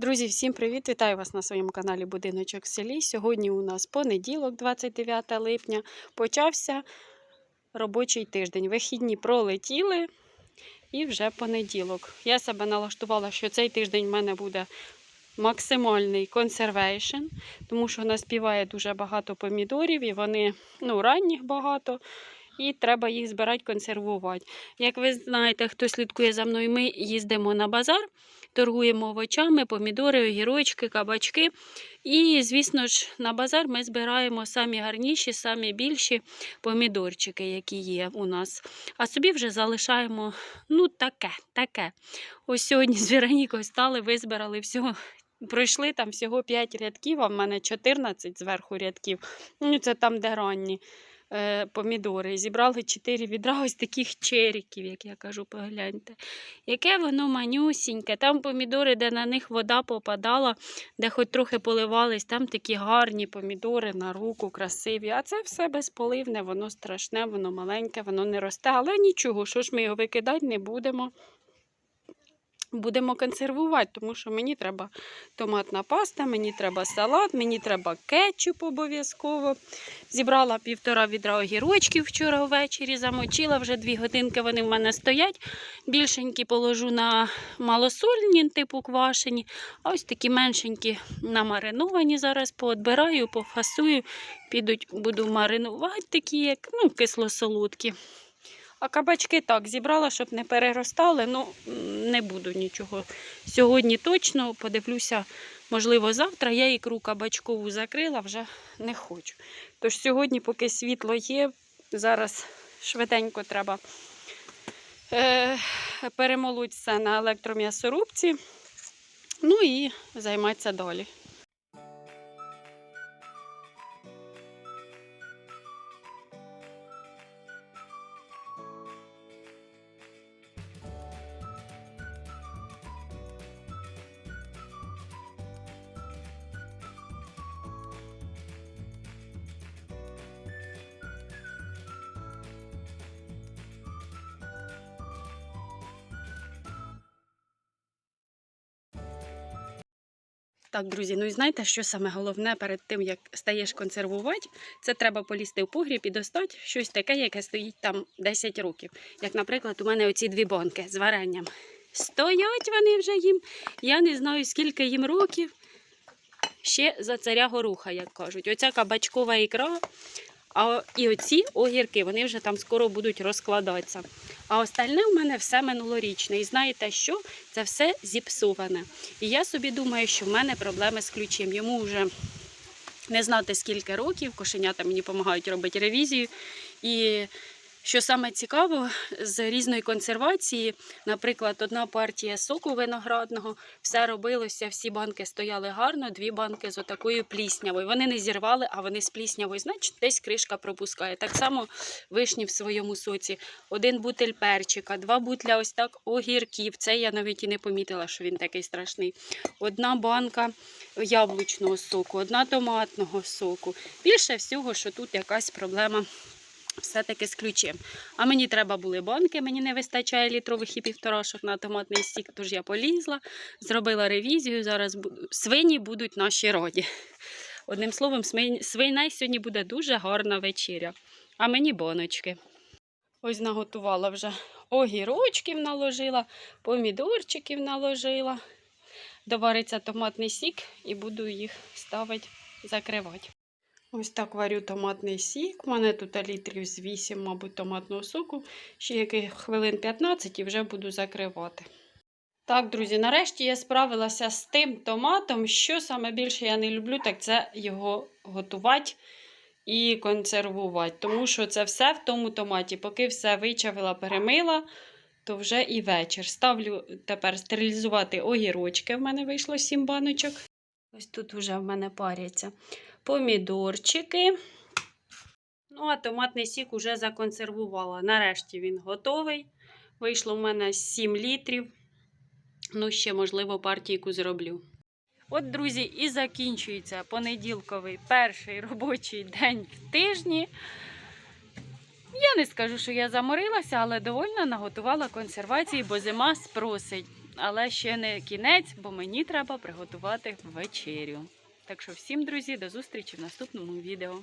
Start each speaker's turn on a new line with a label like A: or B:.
A: Друзі, всім привіт! Вітаю вас на своєму каналі Будиночок в селі. Сьогодні у нас понеділок, 29 липня. Почався робочий тиждень. Вихідні пролетіли і вже понеділок. Я себе налаштувала, що цей тиждень в мене буде максимальний консервейшн, тому що наспіває дуже багато помідорів, і вони ну, ранніх багато. І треба їх збирати, консервувати. Як ви знаєте, хто слідкує за мною, ми їздимо на базар, торгуємо овочами, помідори, огірочки, кабачки. І, звісно ж, на базар ми збираємо самі гарніші, самі більші помідорчики, які є у нас. А собі вже залишаємо ну таке, таке. Ось сьогодні з Веронікою стали, визбирали всього. Пройшли там всього 5 рядків, а в мене 14 зверху рядків. Ну, це там, де ранні помідори. Зібрали 4 відра ось таких черіків, як я кажу, погляньте. Яке воно манюсіньке. Там помідори, де на них вода попадала, де хоч трохи поливались, там такі гарні помідори на руку, красиві. А це все безполивне, воно страшне, воно маленьке, воно не росте. Але нічого, що ж ми його викидати не будемо. Будемо консервувати, тому що мені треба томатна паста, мені треба салат, мені треба кетчуп обов'язково. Зібрала півтора відра огірочків вчора ввечері, замочила, вже дві годинки вони в мене стоять. Більшенькі положу на малосольні, типу квашені, а ось такі меншенькі намариновані. Зараз поотбираю, пофасую, підуть, буду маринувати, такі, як ну, кисло-солодкі. А кабачки так зібрала, щоб не переростали. Ну, не буду нічого. Сьогодні точно подивлюся, можливо, завтра. Я ікру кабачкову закрила, вже не хочу. Тож сьогодні, поки світло є, зараз швиденько треба е, перемолоть все на електром'ясорубці. Ну і займатися далі. Так, друзі, ну і знаєте, що саме головне перед тим, як стаєш консервувати, це треба полізти в погріб і достати щось таке, яке стоїть там 10 років. Як, наприклад, у мене оці дві банки з варенням. Стоять вони вже їм. Я не знаю, скільки їм років. Ще за царя горуха, як кажуть. Оця кабачкова ікра. А і оці огірки, вони вже там скоро будуть розкладатися. А остальне в мене все минулорічне. І знаєте що? Це все зіпсоване. І я собі думаю, що в мене проблеми з ключем. Йому вже не знати скільки років, кошенята мені допомагають робити ревізію. І що саме цікаво, з різної консервації, наприклад, одна партія соку виноградного, все робилося, всі банки стояли гарно, дві банки з отакою пліснявою. Вони не зірвали, а вони з пліснявою, значить, десь кришка пропускає. Так само вишні в своєму соці. Один бутель перчика, два бутля ось так огірків. Це я навіть і не помітила, що він такий страшний. Одна банка яблучного соку, одна томатного соку. Більше всього, що тут якась проблема все-таки з ключем. А мені треба були банки, мені не вистачає літрових і півторашок на томатний стік, тож я полізла, зробила ревізію. Зараз свині будуть наші раді. Одним словом, свиней сьогодні буде дуже гарна вечеря. А мені боночки. Ось наготувала вже огірочків наложила, помідорчиків наложила. Довариться томатний сік і буду їх ставити, закривати. Ось так варю томатний сік. У мене тут літрів з 8, мабуть, томатного соку. Ще яких хвилин 15 і вже буду закривати. Так, друзі, нарешті я справилася з тим томатом. Що саме більше я не люблю, так це його готувати і консервувати. Тому що це все в тому томаті. Поки все вичавила, перемила, то вже і вечір. Ставлю тепер стерилізувати огірочки. В мене вийшло 7 баночок. Ось тут вже в мене паряться помідорчики. Ну, а томатний сік уже законсервувала. Нарешті він готовий. Вийшло в мене 7 літрів. Ну, ще, можливо, партійку зроблю. От, друзі, і закінчується понеділковий перший робочий день в тижні. Я не скажу, що я заморилася, але довольно наготувала консервації, бо зима спросить. але ще не кінець, бо мені треба приготувати вечерю. Так що всім, друзі, до зустрічі в наступному відео.